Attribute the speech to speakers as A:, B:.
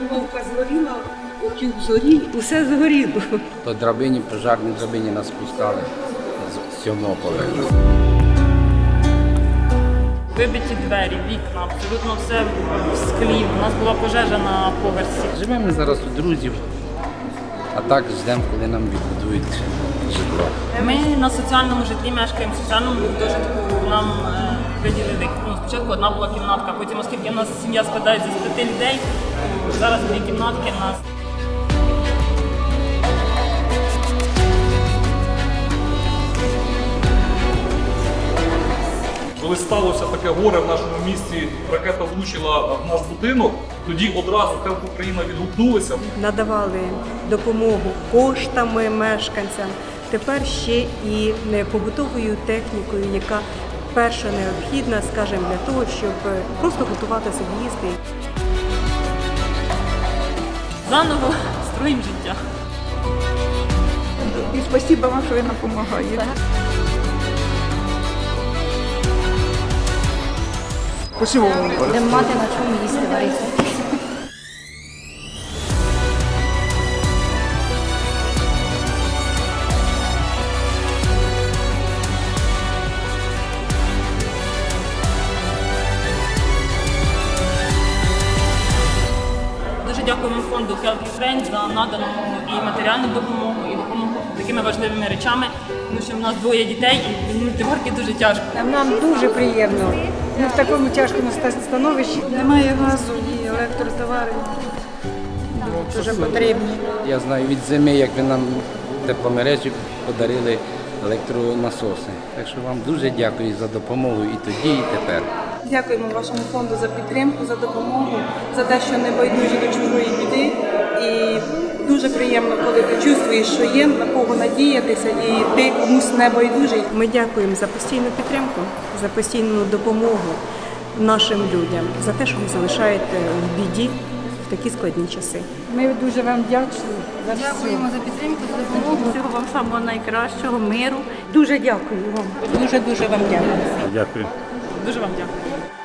A: Духовка згоріла, утюг зорів, усе згоріло.
B: По драбині, пожарній драбині нас спускали з сьомого поверху.
C: Вибиті двері, вікна, абсолютно все в склі. У нас була пожежа на поверсі.
B: Живемо зараз у друзів, а так ждемо, коли нам відбудують житло.
C: Ми на соціальному житлі мешкаємо, в соціальному гуртожитку нам виділили. Ну, спочатку одна була кімнатка, потім, оскільки в нас сім'я складається з п'яти людей, зараз дві кімнатки в нас.
D: Коли сталося таке горе в нашому місті, ракета влучила в наш будинок, тоді одразу Телк Україна відгукнулися.
E: надавали допомогу коштами мешканцям. Тепер ще і е, побутовою технікою, яка перша необхідна, скажімо, для того, щоб просто готувати собі їсти.
C: Заново строїмо життя.
F: І спасибо вам, що ви нам допомагаєте.
G: Спасибо вам.
H: Будемо мати на чому їсти варити.
C: Дуже дякуємо фонду Help Ukraine за надану і матеріальну допомогу, і допомогу такими важливими речами, тому що в нас двоє дітей і в мультиварки дуже тяжко.
I: Нам дуже приємно. Ми в такому тяжкому ста- становищі. Немає газу і електротовари. Дуже потрібні.
B: Я знаю від зими, як ви нам тепломережі подарили електронасоси. Так що вам дуже дякую за допомогу і тоді, і тепер.
F: Дякуємо вашому фонду за підтримку, за допомогу, за те, що не байдужі до. І дуже приємно, коли ти чувствуєш, що є на кого надіятися, і ти комусь не байдужий.
E: Ми дякуємо за постійну підтримку, за постійну допомогу нашим людям, за те, що ви залишаєте в біді в такі складні часи.
I: Ми дуже вам вдячні за все.
H: Дякуємо за підтримку, за допомогу. Всього вам самого найкращого, миру.
I: Дуже дякую вам. Дуже дуже вам дякую.
D: Дякую.
C: Дуже вам дякую.